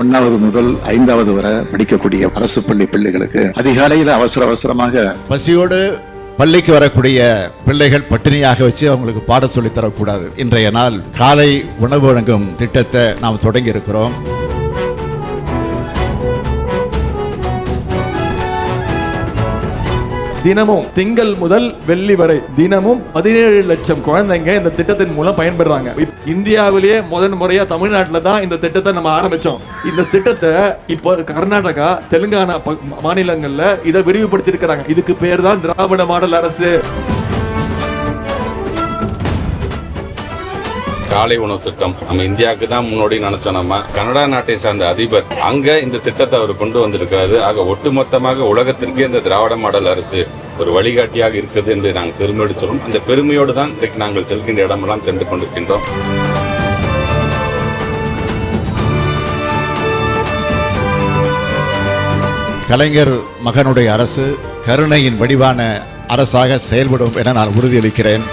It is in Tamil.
ஒன்னாவது முதல் ஐந்தாவது வரை படிக்கக்கூடிய அரசு பள்ளி பிள்ளைகளுக்கு அதிகாலையில் அவசர அவசரமாக பசியோடு பள்ளிக்கு வரக்கூடிய பிள்ளைகள் பட்டினியாக வச்சு அவங்களுக்கு பாடம் சொல்லித் தரக்கூடாது. இன்றைய நாள் காலை உணவு வழங்கும் திட்டத்தை நாம் தொடங்கி இருக்கிறோம் தினமும் திங்கள் முதல் வெள்ளி வரை தினமும் பதினேழு லட்சம் குழந்தைங்க இந்த திட்டத்தின் மூலம் பயன்பெறாங்க. இப்- இந்தியாவிலேயே முதன் முறையா தமிழ்நாட்டில் தான் இந்த திட்டத்தை நம்ம ஆரம்பிச்சோம். இந்த திட்டத்தை இப்போ கர்நாடகா தெலுங்கானா மாநிலங்களில் மாநிலங்கள்ல இதை விரிவுபடுத்தி இருக்கிறாங்க இதுக்கு பேர் தான் திராவிட மாடல் அரசு. காலை உணவு திட்டம். நம்ம இந்தியாவுக்கு தான் முன்னோடி நினைச்சோம் நம்ம. கனடா நாட்டை சார்ந்த அதிபர் அங்க இந்த திட்டத்தை அவர் கொண்டு வந்திருக்காரு. ஆக ஒட்டுமொத்தமாக உலகத்திற்கே இந்த திராவிட மாடல் அரசு ஒரு வழிகாட்டியாக இருக்குது என்று நாங்கள் பெருமையோடு சொல்றோம். அந்த பெருமையோடு தான் இன்றைக்கு நாங்கள் செல்கின்ற இடமெல்லாம் சென்று கொண்டிருக்கின்றோம். கலைஞர் மகனுடைய அரசு கருணையின் வடிவான அரசாக செயல்படும் என நான் உறுதியளிக்கிறேன்.